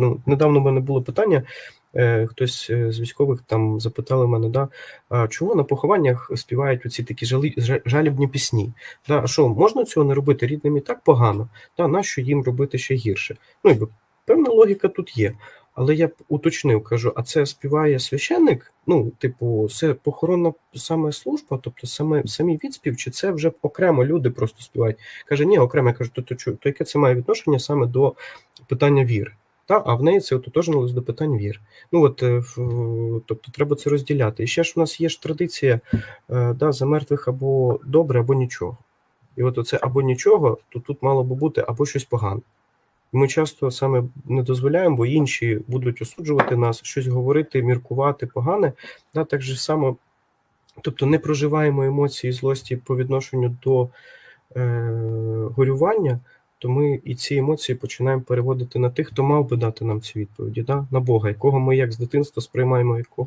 Ну, недавно в мене було питання, е, хтось е, з військових там запитали мене, да, а чого на похованнях співають оці такі жалі, жалібні пісні? Да, а що, можна цього не робити рідним і так погано? Да, нащо їм робити ще гірше? Ну, якби, певна логіка тут є. Але я б уточнив, кажу, а це співає священник? Ну, типу, це похоронна саме служба, тобто саме самі відспів, чи це вже окремо люди просто співають? Каже, ні, окремо я кажу, то, то, чу- то яке це має відношення саме до питання віри? Та, а в неї це ототожнилось до питань вір. Ну от, е, в- тобто треба це розділяти. І ще ж у нас є ж традиція е, да, за мертвих або добре, або нічого. І от оце або нічого, то тут мало би бути або щось погане. Ми часто саме не дозволяємо, бо інші будуть осуджувати нас, щось говорити, міркувати погане. Да, так же само, тобто не проживаємо емоції злості по відношенню до е, горювання, то ми і ці емоції починаємо переводити на тих, хто мав би дати нам ці відповіді, да? на Бога, якого ми як з дитинства сприймаємо якого